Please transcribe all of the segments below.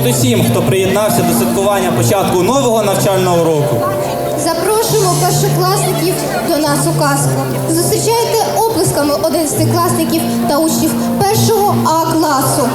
Привіт усім, хто приєднався до святкування початку нового навчального року. Запрошуємо першокласників до нас у казку. Зустрічайте оплесками одинадцятикласників та учнів першого А класу.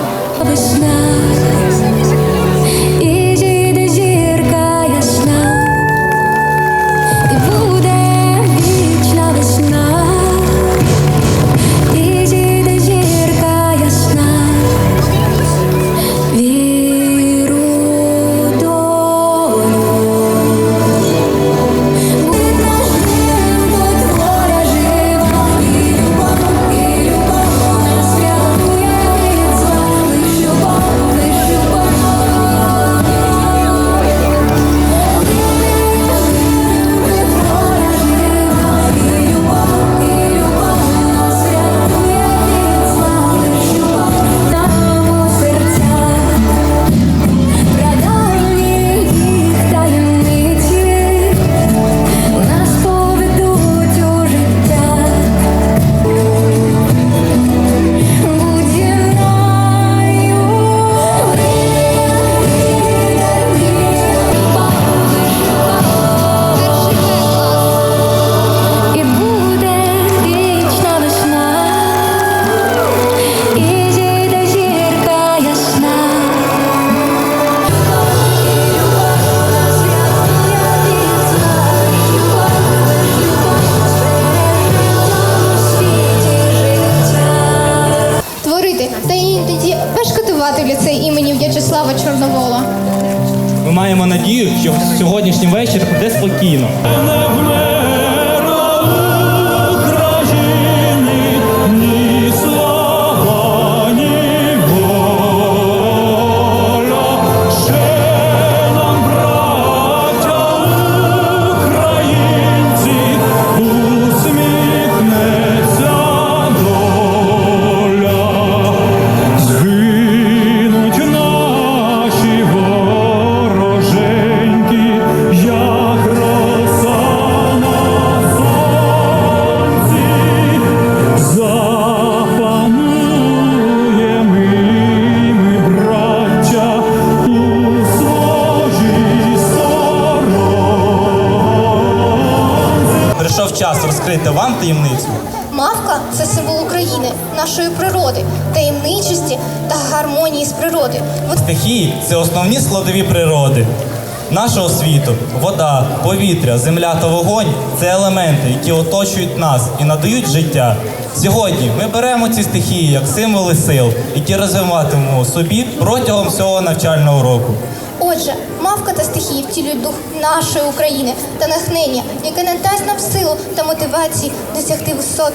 Світу, вода, повітря, земля та вогонь це елементи, які оточують нас і надають життя. Сьогодні ми беремо ці стихії як символи сил, які розвиватимемо у собі протягом всього навчального року. Отже, мавка та стихії втілюють дух нашої України та натхнення, яке надасть нам силу та мотивації досягти висот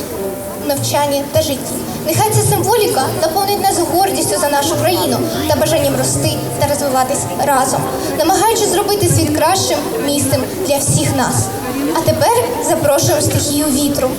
в навчанні та житті. Нехай ця символіка наповнить нас гордістю за нашу країну та бажанням рости та розвиватись разом, намагаючись зробити світ кращим місцем для всіх нас. А тепер запрошуємо стихію вітру.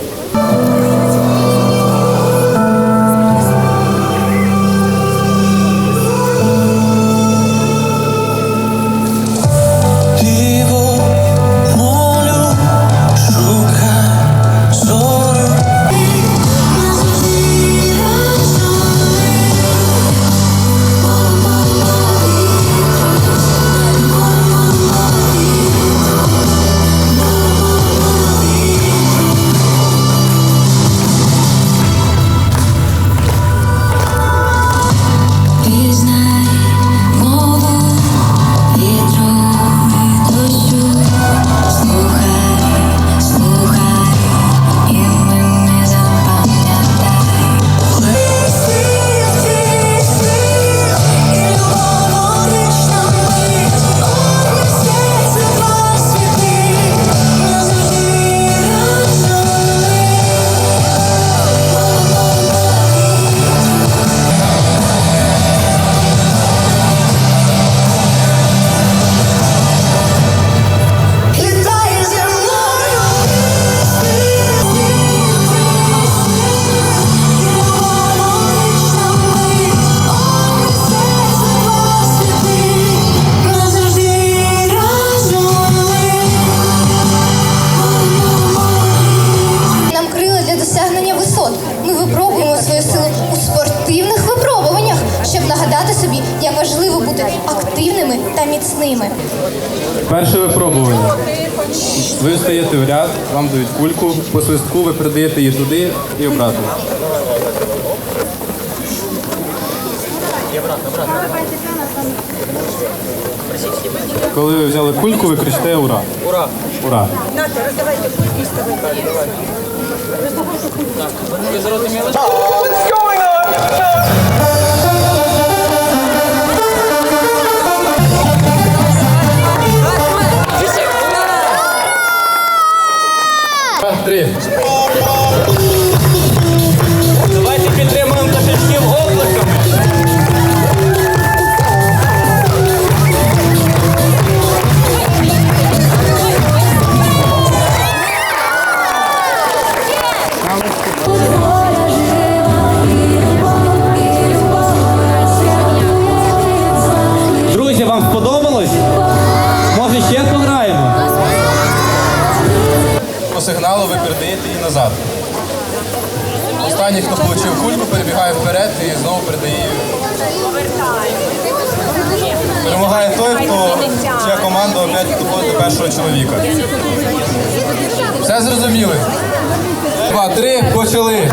Ви туди і обратно. Коли ви взяли кульку, ви кричите ура. Ура! Ура! Три. Hopla чоловіка. Все зрозуміли? Два, три, почали.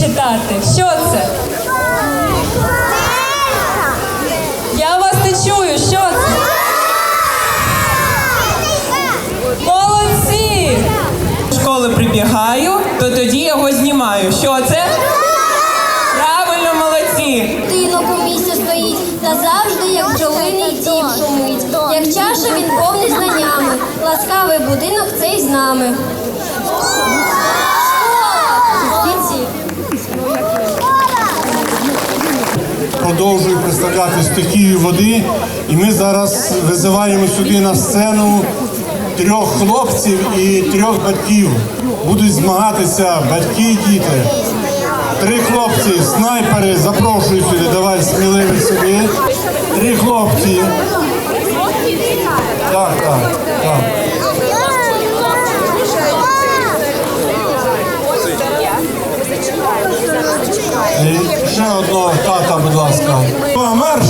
Читати. Що це? Я вас не чую, що це? Молодці! школи прибігаю, то тоді його знімаю. Що це? Правильно, молодці! Тинок у місці стоїть, та завжди, як бджолиний дім шумить. Як чаша він повний знаннями. Ласкавий будинок цей з нами. Молодці. Продовжую представляти стихію води. І ми зараз визиваємо сюди на сцену трьох хлопців і трьох батьків. Будуть змагатися батьки і діти. Три хлопці, снайпери, запрошую сюди, давай сміливі сюди. Три хлопці. Так, так, так. І ще одного тата, будь ласка. Марш!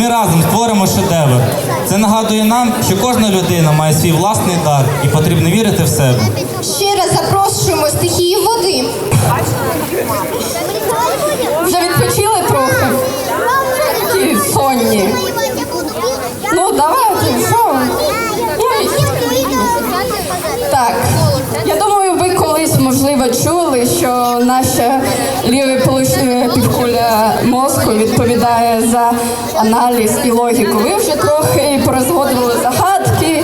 Ми разом створимо шедевр. Це нагадує нам, що кожна людина має свій власний дар і потрібно вірити в себе. Ще раз запрошуємо стихії води. Вже відпочили трохи? Такі сонні. Ну, давайте? Так, я думаю, ви колись можливо чули, що наша ліва получ- півкуля мозку відповідає за аналіз і логіку. Ви вже трохи порозводили загадки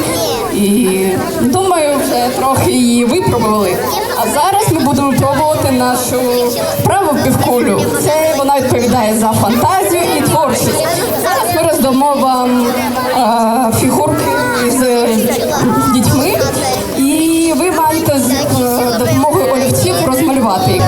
і думаю, вже трохи її випробували. А зараз ми будемо пробувати нашу праву півкулю. Це вона відповідає за фантазію і творчість. Зараз ми роздамо вам е, фігурки з дітьми, і ви маєте з е, допомогою олівців розмалювати їх.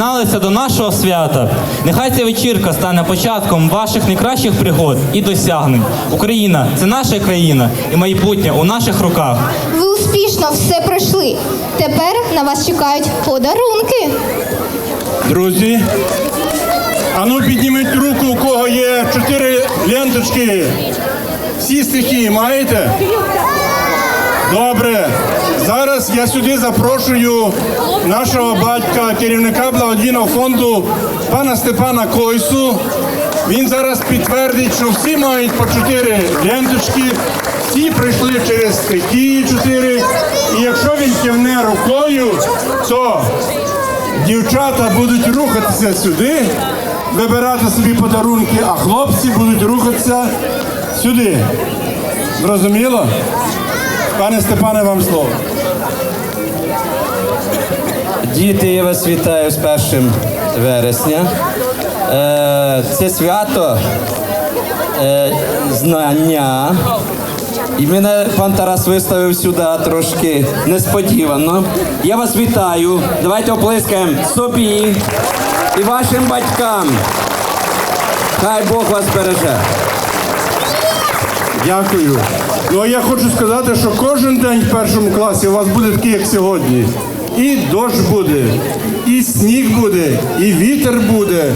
Приєдналися до нашого свята. Нехай ця вечірка стане початком ваших найкращих пригод і досягнень. Україна це наша країна і майбутнє у наших руках. Ви успішно все пройшли. Тепер на вас чекають подарунки. Друзі, а ну підніміть руку, у кого є чотири ленточки. Всі стихії маєте? Добре. Зараз я сюди запрошую нашого батька, керівника благодійного фонду пана Степана Койсу. Він зараз підтвердить, що всі мають по чотири ленточки, всі прийшли через стихії чотири. І якщо він кивне рукою, то Дівчата будуть рухатися сюди, вибирати собі подарунки, а хлопці будуть рухатися сюди. Зрозуміло? Пане Степане, вам слово. Діти, я вас вітаю з 1 вересня. Е, Це свято е, знання. І мене пан Тарас виставив сюди трошки несподівано. Я вас вітаю. Давайте оплескаємо собі і вашим батькам. Хай Бог вас береже. Дякую. Ну а я хочу сказати, що кожен день в першому класі у вас буде такий, як сьогодні. І дощ буде, і сніг буде, і вітер буде,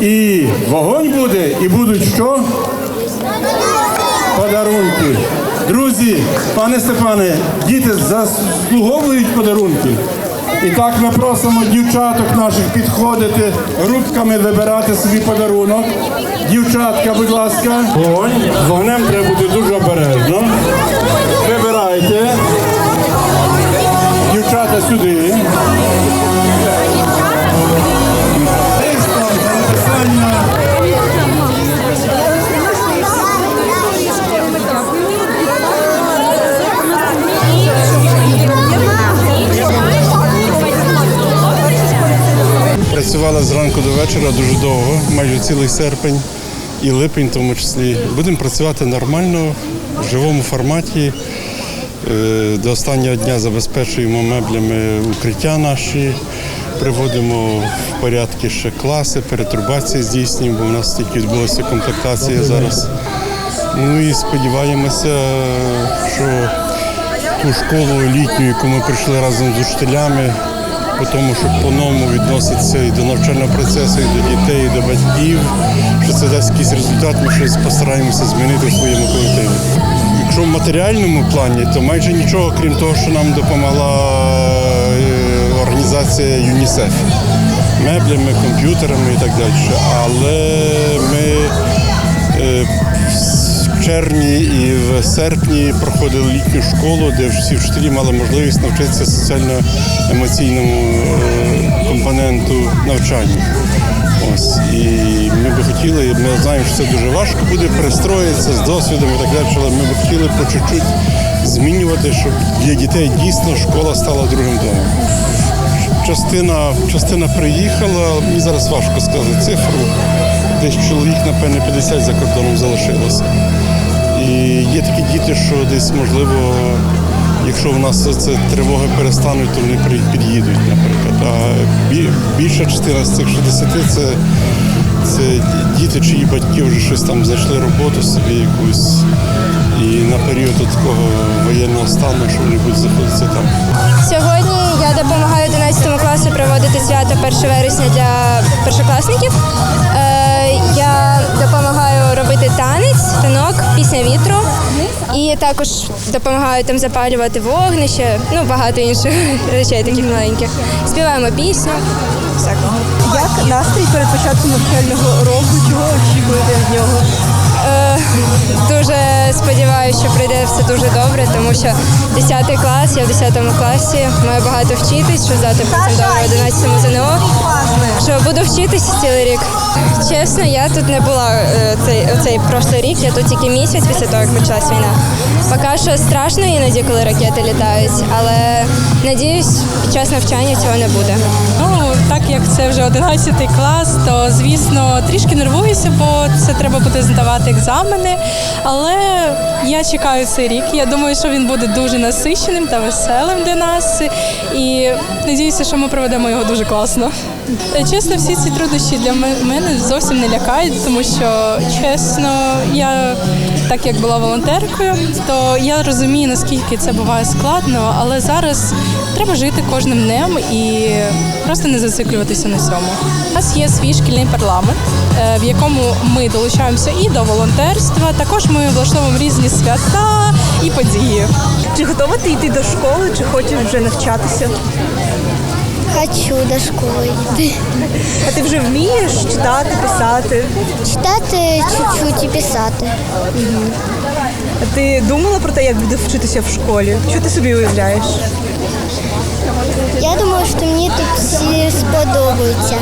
і вогонь буде, і будуть що? Подарунки. Друзі, пане Степане, діти заслуговують подарунки. І так ми просимо дівчаток наших підходити, групками вибирати собі подарунок. Дівчатка, будь ласка, вогонь. З вогнем треба бути дуже обережно. Вибирайте. Дівчата сюди. Працювали зранку до вечора дуже довго, майже цілий серпень і липень, в тому числі. Будемо працювати нормально, в живому форматі. Е, До останнього дня забезпечуємо меблями укриття наші, приводимо в порядки ще класи, перетрубації здійснюємо, бо в нас тільки відбулася комплектація зараз. Ну і сподіваємося, що ту школу літню, яку ми прийшли разом з учителями, по тому, що по-новому відноситься і до навчального процесу, і до дітей, і до батьків, що це дасть якийсь результат, ми щось постараємося змінити в своєму колективі. Якщо в матеріальному плані, то майже нічого, крім того, що нам допомогла е, організація ЮНІСЕФ меблями, комп'ютерами і так далі. Але ми е, в червні і в серпні проходили літню школу, де всі вчителі мали можливість навчитися соціально-емоційному е, компоненту навчання. Ось і ми би хотіли, ми знаємо, що це дуже важко буде перестроїтися з досвідом і так далі, але ми б хотіли по чуть-чуть змінювати, щоб для дітей дійсно школа стала другим домом. Частина, частина приїхала, мені зараз важко сказати цифру. Десь чоловік, напевне, 50 за кордоном залишилося. І є такі діти, що десь, можливо, якщо в нас це тривоги перестануть, то вони під'їдуть, наприклад. А бі- більша частина з цих 60 це, це діти, чиї батьки вже щось там знайшли роботу собі якусь. І на період такого воєнного стану, що вони будуть знаходитися там. Сьогодні я допомагаю 11 класу проводити свято 1 вересня для першокласників. Допомагаю робити танець, танок, пісня вітру. І також допомагаю там запалювати вогнище, ну багато інших речей таких маленьких. Співаємо пісню. Всяко. Як настрій перед початком навчального року? Чого очікуєте від нього? Дуже сподіваюся, що прийде все дуже добре, тому що 10 клас, я в 10 класі, маю багато вчитись, щоб здати потім добре 11 ЗНО. Що буду вчитися цілий рік. Чесно, я тут не була е, цей, цей прошлий рік, я тут тільки місяць після того, як почалась війна. Поки що страшно іноді, коли ракети літають, але надіюсь, під час навчання цього не буде. Ну, так як це вже 11 клас, то звісно трішки нервуюся, бо це треба буде здавати екзамени. Але я чекаю цей рік. Я думаю, що він буде дуже насиченим та веселим для нас. І надіюся, що ми проведемо його дуже класно. Е, Чесно, всі ці труднощі для мене зовсім не лякають, тому що чесно, я так як була волонтеркою, то я розумію, наскільки це буває складно, але зараз треба жити кожним днем і просто не зациклюватися на цьому. У нас є свій шкільний парламент, е, в якому ми долучаємося і до волонтерства. Також ми влаштовуємо різні свята і події. Чи готова ти йти до школи, чи хочеш вже навчатися? Хочу до школи йти. А ти вже вмієш читати, писати? Читати чуть-чуть і писати. А ти думала про те, як буде вчитися в школі? Що ти собі уявляєш? Я думаю, що мені тут всі сподобаються.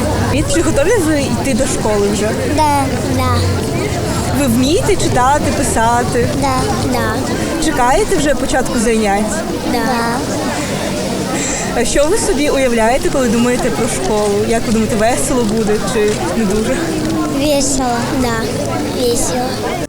Чи готові ви йти до школи вже? Да, да, Ви вмієте читати, писати? да, да, Чекаєте вже початку занять? да. А що ви собі уявляєте, коли думаєте про школу? Як ви думаєте, весело буде чи не дуже? Весело, да, весело.